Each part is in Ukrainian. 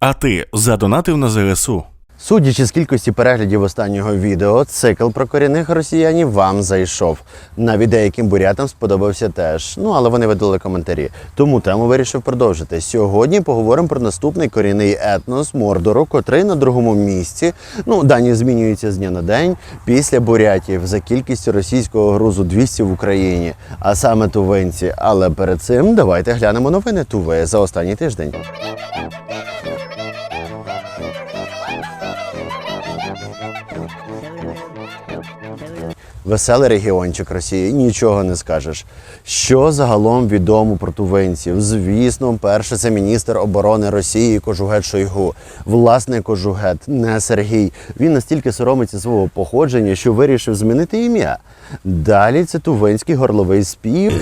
А ти задонатив на ЗСУ? Судячи з кількості переглядів останнього відео, цикл про корінних росіянів вам зайшов. Навіть деяким бурятам сподобався теж. Ну але вони видали коментарі. Тому тему вирішив продовжити. Сьогодні поговоримо про наступний корінний етнос Мордору, котрий на другому місці. Ну дані змінюються з дня на день після бурятів за кількістю російського грузу 200 в Україні, а саме тувинці. Але перед цим давайте глянемо новини Туви за останній тиждень. Веселий регіончик Росії, нічого не скажеш. Що загалом відомо про тувинців? Звісно, перше це міністр оборони Росії Кожугет Шойгу. Власне, Кожугет, не Сергій. Він настільки соромиться свого походження, що вирішив змінити ім'я. Далі це тувинський горловий спів.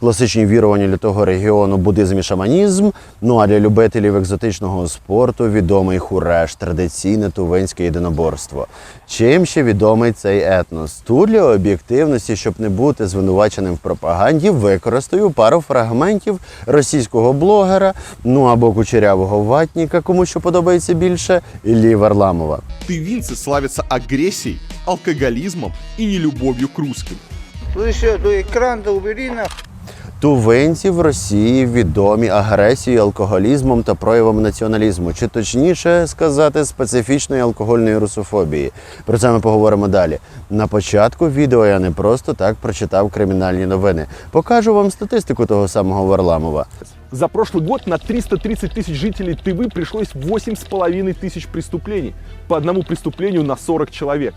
Класичні вірування для того регіону буддизм і шаманізм. Ну а для любителів екзотичного спорту відомий хуреш, традиційне тувинське єдиноборство. Чим ще відомий цей етнос? Тут для об'єктивності, щоб не бути звинуваченим в пропаганді, використаю пару фрагментів російського блогера, ну або кучерявого ватніка, кому що подобається більше, Іллі Варламова. Тывинцы славятся агрессией, алкоголизмом и нелюбовью к русским. Слышь, до экран да убери нахуй. Тувинці в Росії відомі агресією, алкоголізмом та проявом націоналізму, чи точніше сказати, специфічної алкогольної русофобії. Про це ми поговоримо далі. На початку відео я не просто так прочитав кримінальні новини. Покажу вам статистику того самого Варламова. За прошлый год на 330 тысяч жителей Тывы пришлось 8,5 тысяч преступлений. По одному преступлению на 40 человек.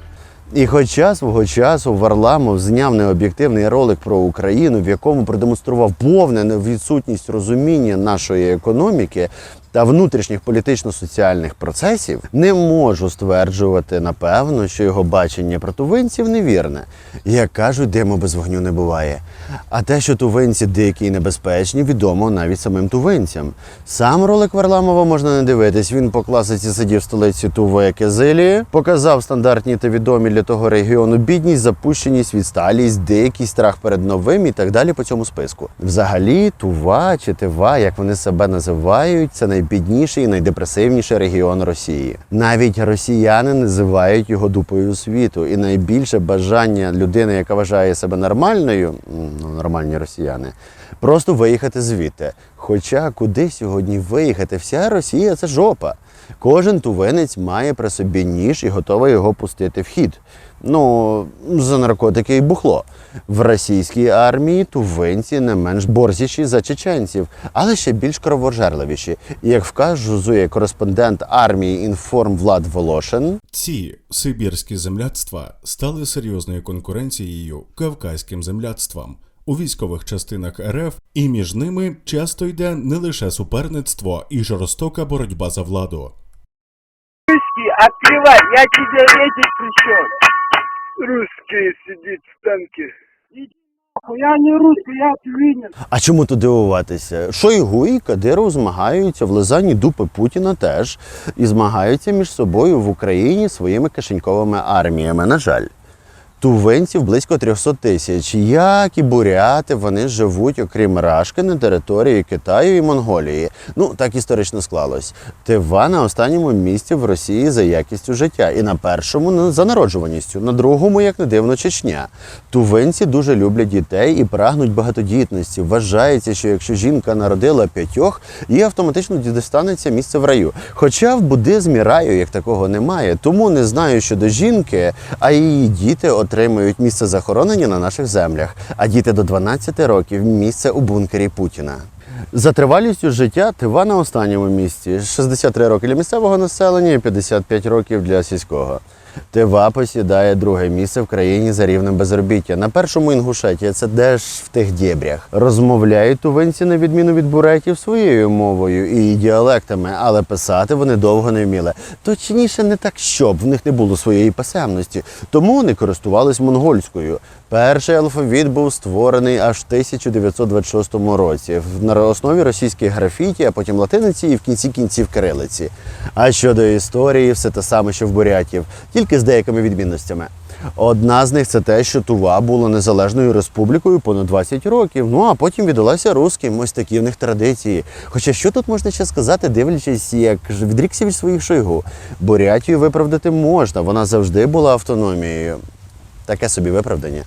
І хоча свого часу Варламов зняв необ'єктивний ролик про Україну, в якому продемонстрував повне відсутність розуміння нашої економіки та внутрішніх політично-соціальних процесів, не можу стверджувати напевно, що його бачення про тувинців невірне. Як кажуть, диму без вогню не буває. А те, що тувинці дикі і небезпечні, відомо навіть самим тувинцям. Сам ролик Варламова можна не дивитись. Він по класиці сидів в столиці Туве Кезилії, показав стандартні та відомі для того регіону бідність, запущеність, відсталість, дикість, страх перед новим і так далі по цьому списку. Взагалі, Тува чи Тива, як вони себе називають, це найбідніший і найдепресивніший регіон Росії. Навіть росіяни називають його дупою світу, і найбільше бажання людини, яка вважає себе нормальною, ну нормальні росіяни, просто виїхати звідти. Хоча куди сьогодні виїхати? Вся Росія це жопа. Кожен тувинець має при собі ніж і готовий його пустити в хід. Ну, за наркотики і бухло. В російській армії тувинці не менш борзіші за чеченців, але ще більш кровожерливіші. І як вказує кореспондент армії інформ Влад Волошин, Ці сибірські земляцтва стали серйозною конкуренцією кавказьким земляцтвам у військових частинах РФ, і між ними часто йде не лише суперництво і жорстока боротьба за владу. Русский, открывай, я тебе этих Русский сидит в танке. Я не русский, я цивільний. А чому тут дивуватися? Шойгу і Кадиров змагаються в лизанні дупи Путіна теж і змагаються між собою в Україні своїми кишеньковими арміями. На жаль. Тувинців близько 300 тисяч. Як і буряти, вони живуть, окрім Рашки, на території Китаю і Монголії. Ну так історично склалось. Тива на останньому місці в Росії за якістю життя, і на першому за народжуваністю, на другому, як не дивно, Чечня. Тувинці дуже люблять дітей і прагнуть багатодітності. Вважається, що якщо жінка народила п'ятьох, їй автоматично дістанеться місце в раю. Хоча в буддизмі раю як такого немає, тому не знаю щодо жінки, а її діти отримують місце захоронення на наших землях, а діти до 12 років місце у бункері Путіна. За тривалістю життя Тива на останньому місці 63 роки для місцевого населення і 55 років для сільського. Тива посідає друге місце в країні за рівнем безробіття. На першому Інгушетія це де ж в тих дєбрях. Розмовляють тувинці на відміну від буретів своєю мовою і діалектами, але писати вони довго не вміли. Точніше, не так, щоб в них не було своєї писемності, тому вони користувались монгольською. Перший алфавіт був створений аж в 1926 році на основі російських графіті, а потім латиниці і в кінці кінців кирилиці. А щодо історії, все те саме, що в бурятів, тільки з деякими відмінностями. Одна з них це те, що Тува була незалежною республікою понад 20 років. Ну а потім віддалася русським. Ось такі в них традиції. Хоча що тут можна ще сказати, дивлячись, як ж відрікся від своїх шойгу. Бурятію виправдати можна, вона завжди була автономією. Таке собі виправдання.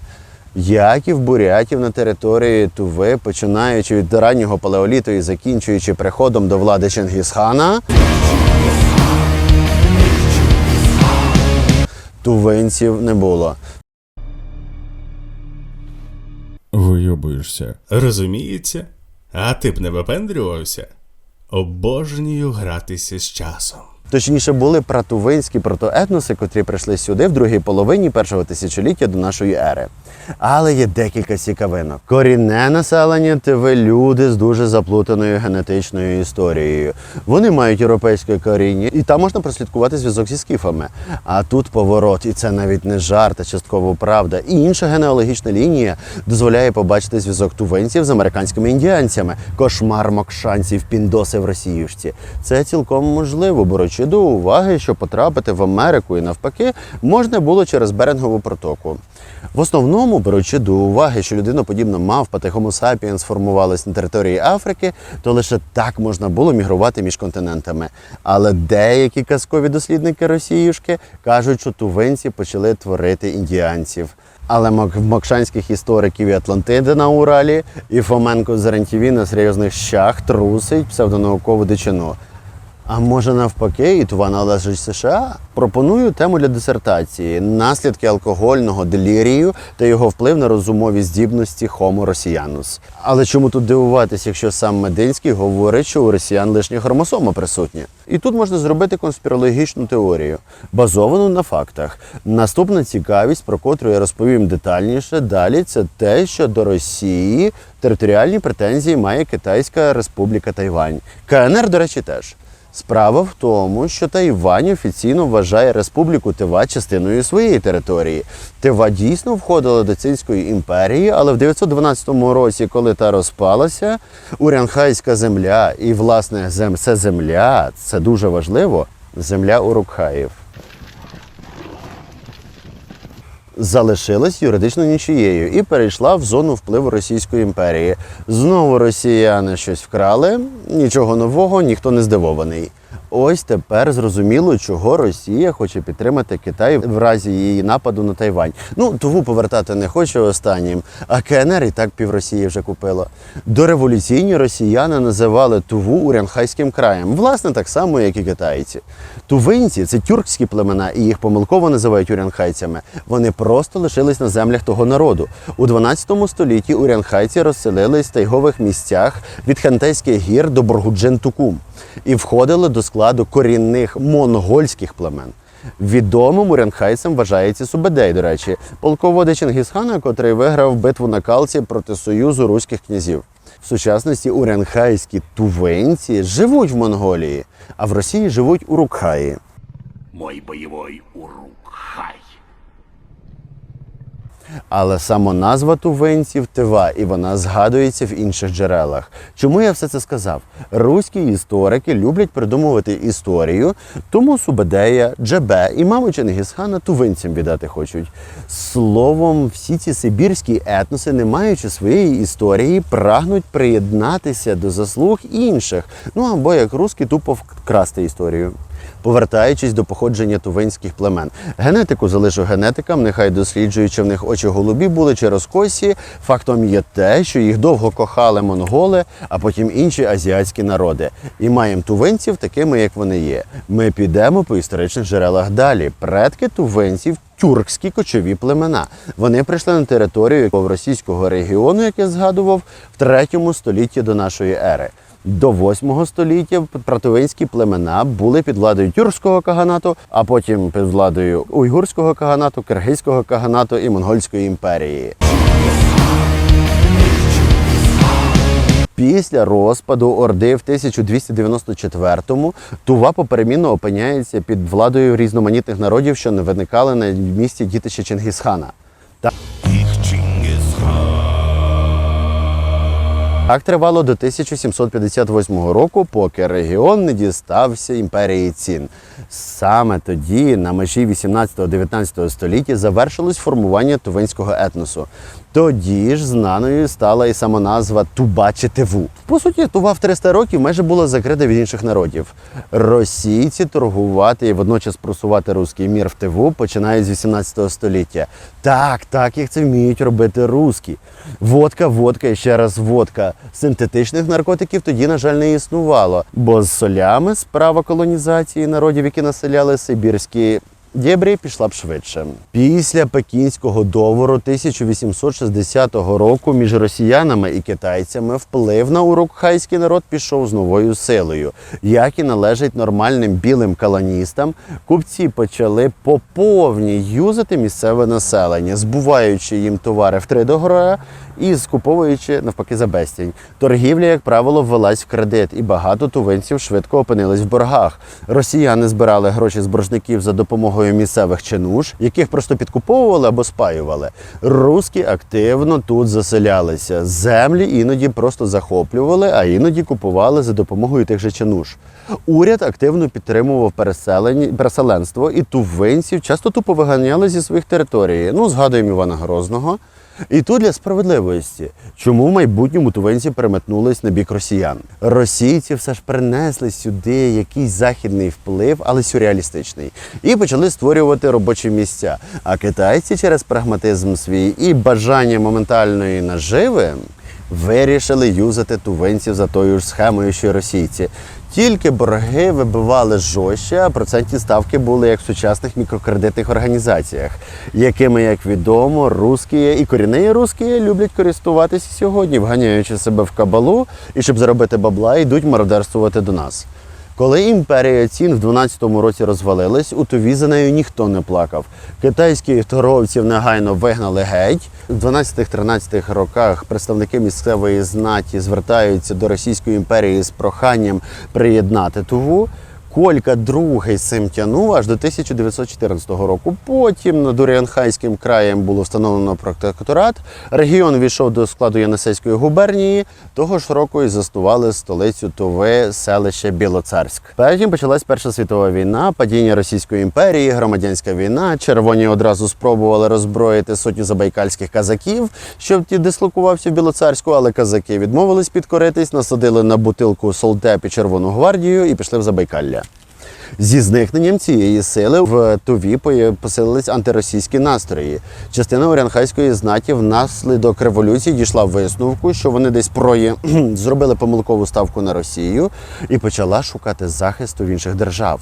Як і в бурятів на території Туви, починаючи від раннього палеоліту і закінчуючи приходом до влади Чингісхана, тувинців не було. Вийобуєшся. Розуміється? А ти б не випендрювався? Обожнюю гратися з часом. Точніше, були пратувинські протоетноси, котрі прийшли сюди в другій половині першого тисячоліття до нашої ери. Але є декілька цікавинок. Корінне населення ТВ люди з дуже заплутаною генетичною історією. Вони мають європейське коріння, і там можна прослідкувати зв'язок зі скіфами. А тут поворот, і це навіть не жарт, а частково правда. І інша генеалогічна лінія дозволяє побачити зв'язок тувинців з американськими індіанцями, кошмар мокшанців, піндоси в Росіюшці. Це цілком можливо, беручи до уваги, що потрапити в Америку і навпаки можна було через Берингову протоку. В основному, беручи до уваги, що людиноподібна мавпа та Homo sapiens сформувалась на території Африки, то лише так можна було мігрувати між континентами. Але деякі казкові дослідники Росіюшки кажуть, що тувинці почали творити індіанців. Але в мокшанських істориків і Атлантиди на Уралі, і Фоменко з на серйозних щах трусить псевдонаукову дичину. А може навпаки, і Тува належить США? Пропоную тему для дисертації: наслідки алкогольного делірію та його вплив на розумові здібності Homo rosіянус. Але чому тут дивуватись, якщо сам Мединський говорить, що у росіян лишня хромосома присутня? І тут можна зробити конспірологічну теорію, базовану на фактах. Наступна цікавість, про котру я розповім детальніше далі, це те, що до Росії територіальні претензії має Китайська Республіка Тайвань. КНР, до речі, теж. Справа в тому, що Тайвань офіційно вважає Республіку Тива частиною своєї території. Тива дійсно входила до Цинської імперії, але в 912 році, коли та розпалася, Урянхайська земля і власне зем, це земля, це дуже важливо. Земля Урукхаїв. Залишилась юридично нічією і перейшла в зону впливу Російської імперії. Знову росіяни щось вкрали, нічого нового, ніхто не здивований. Ось тепер зрозуміло, чого Росія хоче підтримати Китай в разі її нападу на Тайвань. Ну, Туву повертати не хочу останнім, а КНР і так пів Росії вже купило. Дореволюційні росіяни називали Туву Урянхайським краєм, власне, так само, як і китайці. Тувинці це тюркські племена, і їх помилково називають урянхайцями. Вони просто лишились на землях того народу. У 12 столітті урянхайці розселились в тайгових місцях від Хантайських гір до Боргуджен-Тукум і входили до складу корінних монгольських племен. Відомим урянхайцем вважається Субедей, до речі, полководець Чингісхана, котрий виграв битву на Калці проти союзу руських князів. В сучасності урянхайські тувенці живуть в Монголії, а в Росії живуть у Рукхаї. мой бойовий Урукхай. Але самоназва тувинців Тива, і вона згадується в інших джерелах. Чому я все це сказав? Руські історики люблять придумувати історію, тому Субедея, Джебе і маму Чингісхана тувинцям віддати хочуть. Словом, всі ці сибірські етноси, не маючи своєї історії, прагнуть приєднатися до заслуг інших. Ну або як русські тупо вкрасти історію. Повертаючись до походження тувинських племен, генетику залишу генетикам, нехай досліджують, чи в них очі голубі були чи розкосі. Фактом є те, що їх довго кохали монголи, а потім інші азіатські народи. І маємо тувинців такими, як вони є. Ми підемо по історичних джерелах далі. Предки тувинців. Тюркські кочові племена. Вони прийшли на територію російського регіону, як я згадував, в третьому столітті до нашої ери. До 8 століття протовинські племена були під владою тюркського каганату, а потім під владою уйгурського каганату, киргизького каганату і монгольської імперії. Після розпаду Орди в 1294-му Тува поперемінно опиняється під владою різноманітних народів, що не виникали на місці дітища Чингісхана. Та Так тривало до 1758 року, поки регіон не дістався імперії цін. Саме тоді, на межі 18-19 століття, завершилось формування тувинського етносу. Тоді ж знаною стала і сама назва Туба чи Тиву. По суті, Тува в 300 років майже була закрита від інших народів. Російці торгувати і водночас просувати руський мір в Тиву починають з 18 століття. Так, так, як це вміють робити русські. Водка, водка і ще раз водка. Синтетичних наркотиків тоді, на жаль, не існувало, бо з солями справа колонізації народів, які населяли Сибірські Дєбрі пішла б швидше. Після Пекінського договору 1860 року між росіянами і китайцями вплив на урукхайський народ пішов з новою силою. Як і належить нормальним білим колоністам, купці почали по повній юзати місцеве населення, збуваючи їм товари втридорога і скуповуючи навпаки за безцінь. Торгівля, як правило, ввелась в кредит, і багато тувинців швидко опинились в боргах. Росіяни збирали гроші з боржників за допомогою місцевих чинуш, яких просто підкуповували або спаювали. Руські активно тут заселялися. Землі іноді просто захоплювали, а іноді купували за допомогою тих же чинуш. Уряд активно підтримував переселенство, і тувинців часто тупо виганяли зі своїх територій. Ну, згадуємо Івана Грозного. І тут для справедливості, чому в майбутньому тувинці переметнулись на бік росіян. Російці все ж принесли сюди якийсь західний вплив, але сюрреалістичний, і почали створювати робочі місця. А китайці через прагматизм свій і бажання моментальної наживи вирішили юзати тувинців за тою ж схемою, що й російці. Тільки борги вибивали жорстче, а процентні ставки були як в сучасних мікрокредитних організаціях, якими, як відомо, русські і корінні русські люблять користуватися сьогодні, вганяючи себе в кабалу і щоб заробити бабла, йдуть мародерствувати до нас. Коли імперія цін в 12-му році розвалилась, у Туві за нею ніхто не плакав. Китайських торговців негайно вигнали геть. В 12-13 роках представники місцевої знаті звертаються до Російської імперії з проханням приєднати Туву. Колька другий цим тянув аж до 1914 року. Потім над Уріанхайським краєм було встановлено протекторат. Регіон війшов до складу Єнисейської губернії. Того ж року і заснували столицю Туви, селище Білоцерськ. Потім почалась Перша світова війна, падіння Російської імперії, громадянська війна. Червоні одразу спробували роззброїти сотню забайкальських казаків, щоб ті дислокувався в Білоцерську, але казаки відмовились підкоритись, насадили на бутилку солтеп і Червону гвардію і пішли в Забайкалля. Зі зникненням цієї сили в Туві посилились антиросійські настрої. Частина орянхайської знаті внаслідок революції дійшла висновку, що вони десь прої зробили помилкову ставку на Росію і почала шукати захисту в інших держав.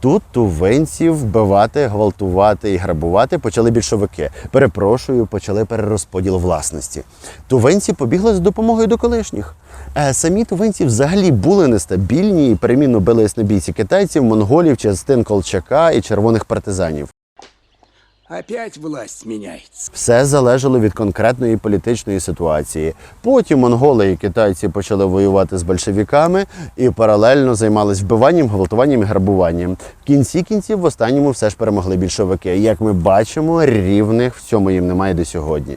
Тут тувинців вбивати, гвалтувати і грабувати почали більшовики. Перепрошую, почали перерозподіл власності. Тувинці побігли з допомогою до колишніх. Е, Самі тувинці взагалі були нестабільні і перемінно бились на бійці китайців, монголів, частин Колчака і червоних партизанів. Опять власть меняется. Все залежало від конкретної політичної ситуації. Потім монголи і китайці почали воювати з большевиками і паралельно займались вбиванням, гвалтуванням і грабуванням. В кінці кінців в останньому все ж перемогли більшовики. Як ми бачимо, рівних в цьому їм немає до сьогодні.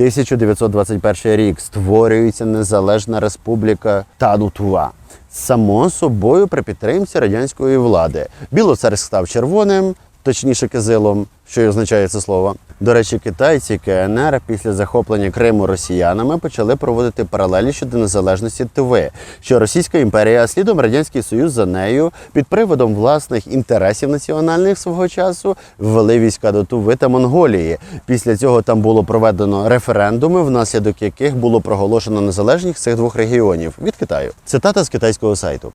1921 рік створюється незалежна республіка Танутува. Само собою при підтримці радянської влади. Білоцерськ став червоним, точніше кизилом, що й означає це слово. До речі, китайці КНР після захоплення Криму росіянами почали проводити паралелі щодо незалежності Тиви, що Російська імперія, а слідом Радянський Союз за нею під приводом власних інтересів національних свого часу ввели війська до Туви та Монголії. Після цього там було проведено референдуми, внаслідок яких було проголошено незалежність цих двох регіонів від Китаю. Цитата з китайського сайту.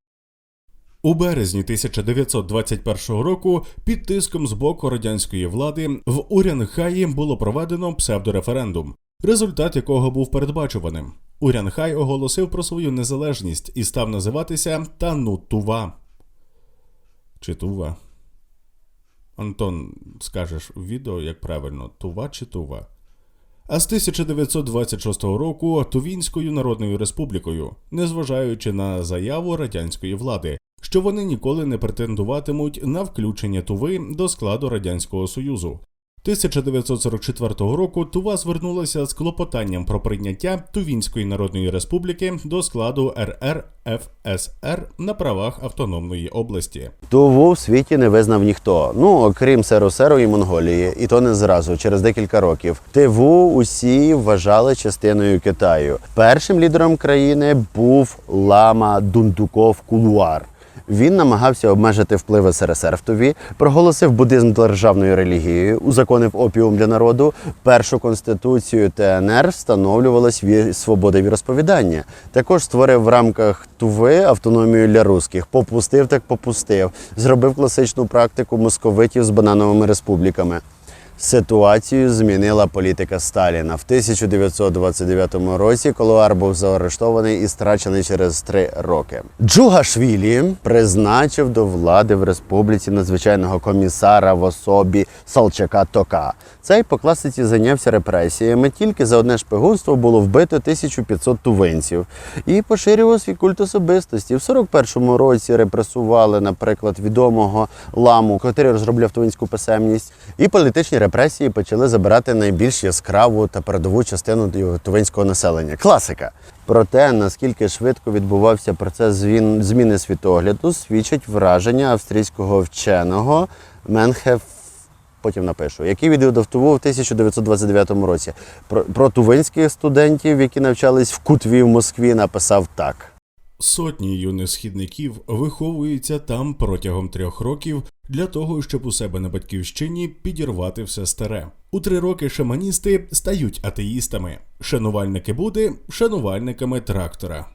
У березні 1921 року під тиском з боку радянської влади в Урянхаї було проведено псевдореферендум, результат якого був передбачуваним. Урянхай оголосив про свою незалежність і став називатися Танутува. Чи Тува? Антон, скажеш в відео, як правильно, Тува чи Тува? А з 1926 року Тувінською Народною Республікою, незважаючи на заяву радянської влади, що вони ніколи не претендуватимуть на включення Туви до складу Радянського Союзу. 1944 року Тува звернулася з клопотанням про прийняття Тувінської Народної Республіки до складу РРФСР на правах автономної області. Туву в світі не визнав ніхто. Ну окрім Серосеру і Монголії, і то не зразу, через декілька років. Тиву усі вважали частиною Китаю. Першим лідером країни був лама Дундуков Кулуар. Він намагався обмежити впливи СРСР в Туві, проголосив буддизм державною релігією, узаконив опіум для народу. Першу конституцію ТНР встановлювалась ві- свобода віросповідання. Також створив в рамках Туви автономію для русських. Попустив так попустив. Зробив класичну практику московитів з банановими республіками. Ситуацію змінила політика Сталіна в 1929 році. Колуар був заарештований і страчений через три роки. Джугашвілі призначив до влади в республіці надзвичайного комісара в особі Салчака Тока. Цей по класиці зайнявся репресіями. Тільки за одне шпигунство було вбито 1500 тувинців і поширював свій культ особистості. В 41-му році репресували, наприклад, відомого ламу, котрий розробляв тувинську писемність, і політичні репресії почали забирати найбільш яскраву та передову частину тувинського населення. Класика. Про те, наскільки швидко відбувався процес зміни світогляду, свідчить враження австрійського вченого Менхеф. Потім напишу, який відвідав Туву в 1929 році. Про, про тувинських студентів, які навчались в Кутві в Москві, написав так. Сотні юних східників виховуються там протягом трьох років для того, щоб у себе на батьківщині підірвати все старе. У три роки шаманісти стають атеїстами, шанувальники Буди шанувальниками трактора.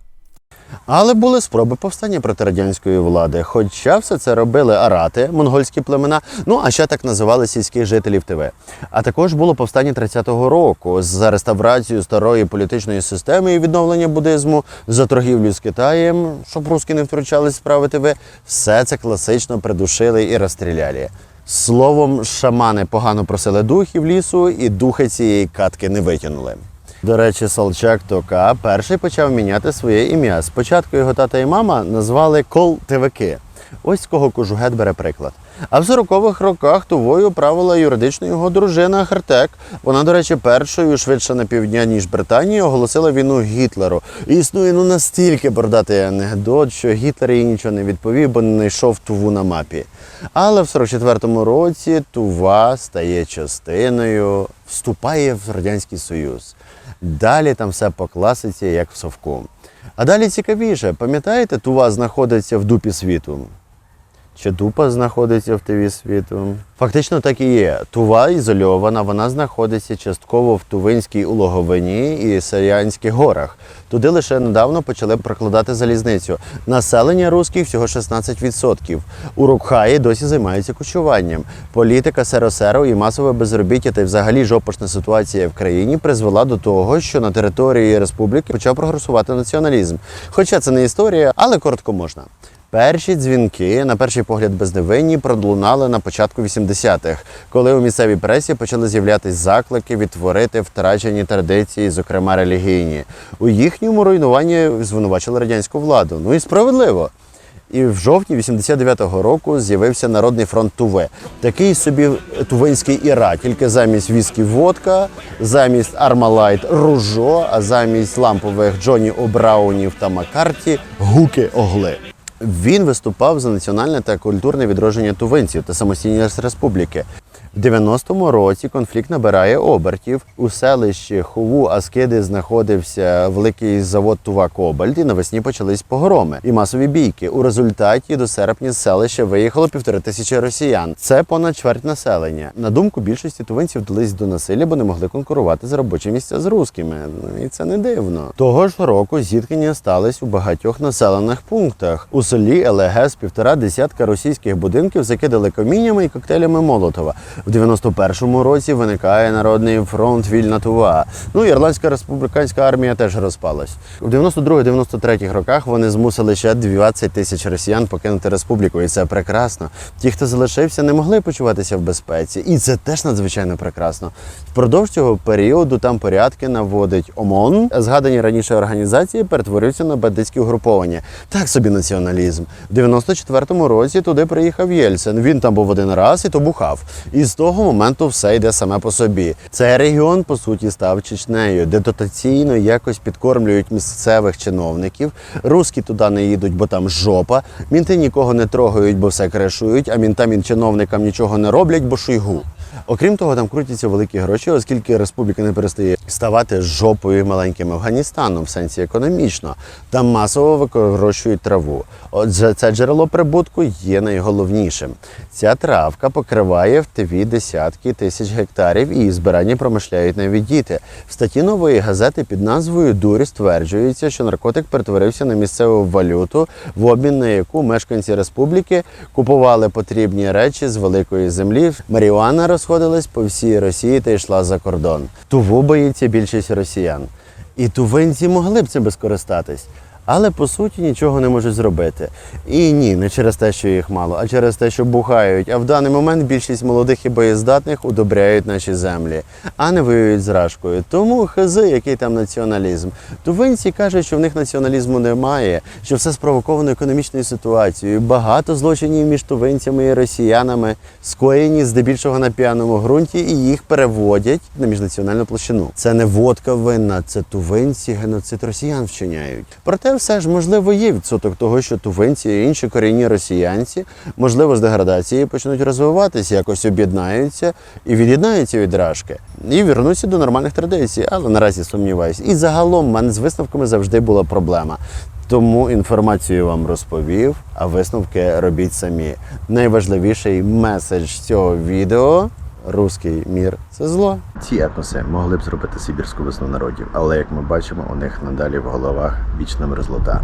Але були спроби повстання проти радянської влади. Хоча все це робили арати, монгольські племена, ну а ще так називали сільських жителів ТВ. А також було повстання 30-го року за реставрацію старої політичної системи і відновлення буддизму, за торгівлю з Китаєм, щоб русські не втручались в справи ТВ. Все це класично придушили і розстріляли. Словом, шамани погано просили духів лісу, і духи цієї катки не витягнули. До речі, Солчак Тока перший почав міняти своє ім'я. Спочатку його тата і мама назвали Кол Тивики. Ось з кого Кожугет бере приклад. А в 40-х роках Тувою правила юридично його дружина Хартек. Вона, до речі, першою швидше на півдня, ніж Британія, оголосила війну Гітлеру. І існує ну настільки бордатий анекдот, що Гітлер їй нічого не відповів, бо не знайшов Туву на мапі. Але в 44-му році Тува стає частиною, вступає в Радянський Союз. Далі там все по класиці, як в совку. А далі цікавіше, пам'ятаєте, Тува знаходиться в дупі світу? Чи дупа знаходиться в тиві світу? Фактично так і є. Тува ізольована, вона знаходиться частково в Тувинській улоговині і Саріанських горах. Туди лише недавно почали прокладати залізницю. Населення русських всього 16%. У Рукхаї досі займаються кочуванням. Політика серосеру і масове безробіття та й взагалі жопошна ситуація в країні призвела до того, що на території республіки почав прогресувати націоналізм. Хоча це не історія, але коротко можна. Перші дзвінки, на перший погляд безневинні, пролунали на початку 80-х, коли у місцевій пресі почали з'являтись заклики відтворити втрачені традиції, зокрема релігійні. У їхньому руйнуванні звинувачили радянську владу. Ну і справедливо. І в жовтні 89-го року з'явився Народний фронт Туве. Такий собі тувинський Іра, тільки замість віскі водка, замість Армалайт Ружо, а замість лампових Джоні Обраунів та Маккарті гуки огли. Він виступав за національне та культурне відродження тувинців та самостійність республіки. В 90-му році конфлікт набирає обертів. У селищі Хуву Аскиди знаходився великий завод Тува Кобальт, і навесні почались погроми і масові бійки. У результаті до серпня з селища виїхало півтори тисячі росіян. Це понад чверть населення. На думку більшості тувинців вдались до насилля, бо не могли конкурувати за робочі місця з русскими. Ну і це не дивно. Того ж року зіткнення стались у багатьох населених пунктах. У селі Елеге півтора десятка російських будинків закидали каміннями і коктейлями Молотова. В 91-му році виникає Народний фронт Вільна Тува. Ну, Ірландська республіканська армія теж розпалась. У 92-93 роках вони змусили ще 20 тисяч росіян покинути республіку, і це прекрасно. Ті, хто залишився, не могли почуватися в безпеці, і це теж надзвичайно прекрасно. Впродовж цього періоду там порядки наводить ОМОН. Згадані раніше організації перетворюються на бандитські угруповання. Так собі націоналізм. В 94-му році туди приїхав Єльцин. Він там був один раз і то бухав. І з того моменту все йде саме по собі. Цей регіон, по суті, став Чечнею, де дотаційно якось підкормлюють місцевих чиновників. Руски туди не їдуть, бо там жопа. Мінти нікого не трогають, бо все кришують, а мінтам і чиновникам нічого не роблять, бо шуйгу. Окрім того, там крутяться великі гроші, оскільки республіка не перестає ставати жопою маленьким Афганістаном в сенсі економічно. Там масово викорощують траву. Отже, це джерело прибутку є найголовнішим. Ця травка покриває в ТВ десятки тисяч гектарів і збирання промишляють навіть діти. В статті нової газети під назвою Дурі стверджується, що наркотик перетворився на місцеву валюту, в обмін на яку мешканці республіки купували потрібні речі з великої землі. Маріуана розходилась по всій Росії та йшла за кордон. Туву боїться більшість росіян. І тувинці могли б цим скористатись. Але по суті нічого не можуть зробити. І ні, не через те, що їх мало, а через те, що бухають. А в даний момент більшість молодих і боєздатних удобряють наші землі, а не воюють з рашкою. Тому хз, який там націоналізм. Тувинці кажуть, що в них націоналізму немає, що все спровоковано економічною ситуацією. Багато злочинів між тувинцями і росіянами скоєні здебільшого на п'яному ґрунті, і їх переводять на міжнаціональну площину. Це не водка винна, це тувинці геноцид росіян вчиняють. Проте все ж можливо є відсоток того, що тувинці і інші корінні росіянці, можливо, з деградацією почнуть розвиватися, якось об'єднаються і від'єднаються від рашки, і вернуться до нормальних традицій. Але наразі сумніваюся. І загалом в мене з висновками завжди була проблема. Тому інформацію вам розповів, а висновки робіть самі. Найважливіший меседж цього відео Руський мір це зло. Ці етноси могли б зробити сибірську весну народів, але як ми бачимо, у них надалі в головах вічна мерзлота.